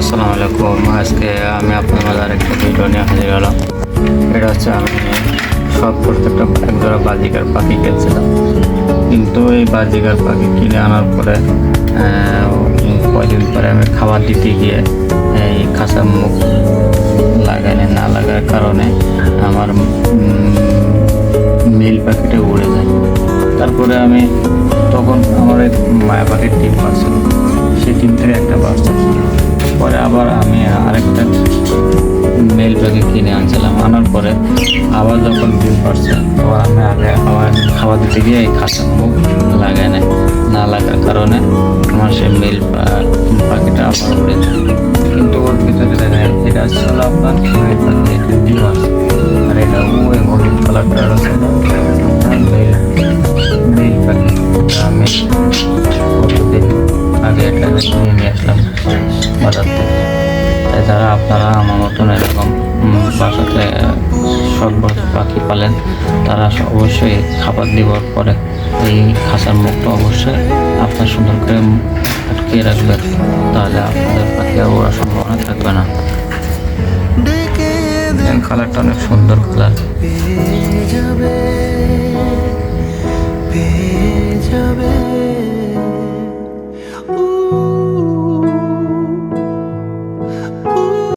আসসালামু আলাইকুম। আজকে আমি আপনার মাঝে আরেকটা ভিডিও নিয়ে হাজির হলাম। এটা হচ্ছে আমি সব প্রত্যেকটা একজোড়া বাজিকার পাখি কিনছিলাম। কিন্তু এই বাজিকার পাখি কিনে আনার পরে কয়দিন পরে আমি খাবার দিতে গিয়ে এই খাঁচা মুখ লাগালে না লাগার কারণে আমার মিল পাখিটা উড়ে যায়। তারপরে আমি তখন আমার এক মায়া পাখির টিম পাচ্ছিল সেই টিম থেকে একটা বাচ্চা পরে আবার আমি আরেকটা মেল পাখি কিনে আনছিলাম। আনার পরে আবার যখন ডিম পারছে আবার আমি আগে আবার খাবার দিতে গিয়ে এই খাঁচা মুখ লাগাই নাই না লাগার কারণে আমার সেই মেল পাখিটা আবার উড়ে যায়। কিন্তু ওর ভিতরে দেখা যায় এটা ছিল, আপনার আর এটা ওই হলুদ কালারটা যারা আপনারা আমার মতন এরকম বাসাতে শখ পাখি পালেন তারা অবশ্যই খাবার দেওয়ার পরে এই খাঁচার মুখটা অবশ্যই আপনার সুন্দর করে আটকে রাখবেন। তাহলে আপনাদের পাখি আর ওড়ার সম্ভাবনা থাকবে না। কালারটা অনেক সুন্দর কালার